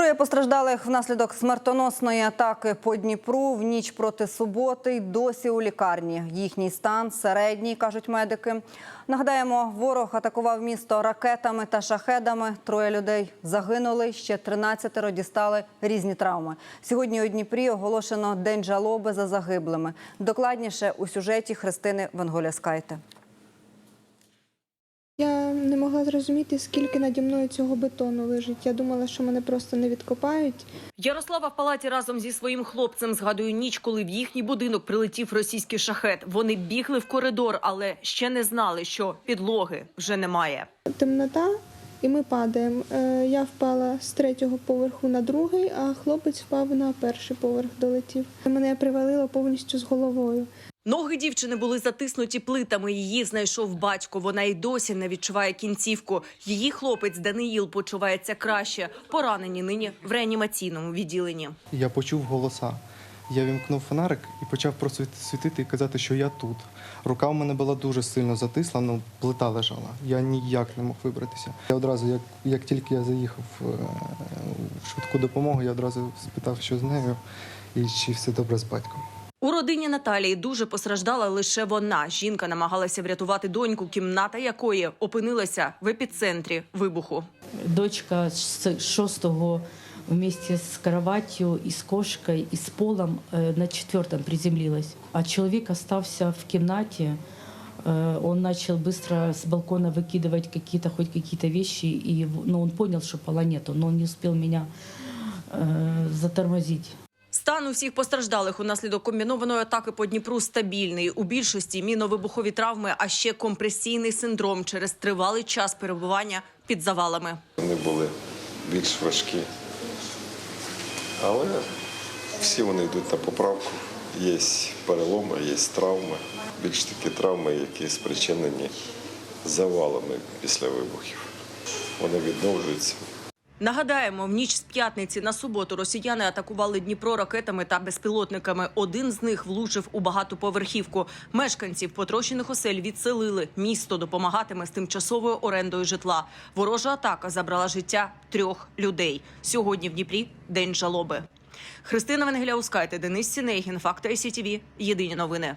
Троє постраждалих внаслідок смертоносної атаки по Дніпру в ніч проти суботи й досі у лікарні. Їхній стан середній, кажуть медики. Нагадаємо, ворог атакував місто ракетами та шахедами. Троє людей загинули, ще 13 дістали різні травми. Сьогодні у Дніпрі оголошено День жалоби за загиблими. Докладніше у сюжеті Христини Венголяскайте. Я не могла зрозуміти, скільки наді мною цього бетону лежить. Я думала, що мене просто не відкопають. Ярослава в палаті разом зі своїм хлопцем згадує ніч, коли в їхній будинок прилетів російський шахет. Вони бігли в коридор, але ще не знали, що підлоги вже немає. Темнота, і ми падаємо. Е, Я впала з третього поверху на другий, а хлопець впав на перший поверх, долетів. Мене привалило повністю з головою. Ноги дівчини були затиснуті плитами. Її знайшов батько. Вона й досі не відчуває кінцівку. Її хлопець Даниїл почувається краще. Поранені нині в реанімаційному відділенні. Я почув голоса. Я вімкнув фонарик і почав просвітити і казати, що я тут. Рука в мене була дуже сильно затисла, ну плита лежала. Я ніяк не мог вибратися. Я одразу, як, як тільки я заїхав е, в швидку допомогу, я одразу спитав, що з нею і чи все добре з батьком. У родині Наталії дуже постраждала лише вона. Жінка намагалася врятувати доньку, кімната якої опинилася в епіцентрі вибуху. Дочка с шестого вместе с кроватью и с кошкой и с полом э, на четвертом приземлилась. А человек остался в комнате. Э, Он начал быстро с балкона выкидывать какие-то хоть какие-то вещи, и в- ну, он понял, что пола нету, но он не успел меня э, затормозить. Стан усіх постраждалих унаслідок комбінованої атаки по Дніпру стабільний. У більшості міновибухові травми, а ще компресійний синдром через тривалий час перебування під завалами. Вони були більш важкі. Але всі вони йдуть на поправку. Є переломи, є травми. Більш такі травми, які спричинені завалами після вибухів. Вони відновлюються. Нагадаємо, в ніч з п'ятниці на суботу росіяни атакували Дніпро ракетами та безпілотниками. Один з них влучив у багатоповерхівку. Мешканців потрощених осель відселили. Місто допомагатиме з тимчасовою орендою житла. Ворожа атака забрала життя трьох людей. Сьогодні в Дніпрі день жалоби. Христина Венгеляускайте, Денис Сінегін, Факти СІТВ. Єдині новини.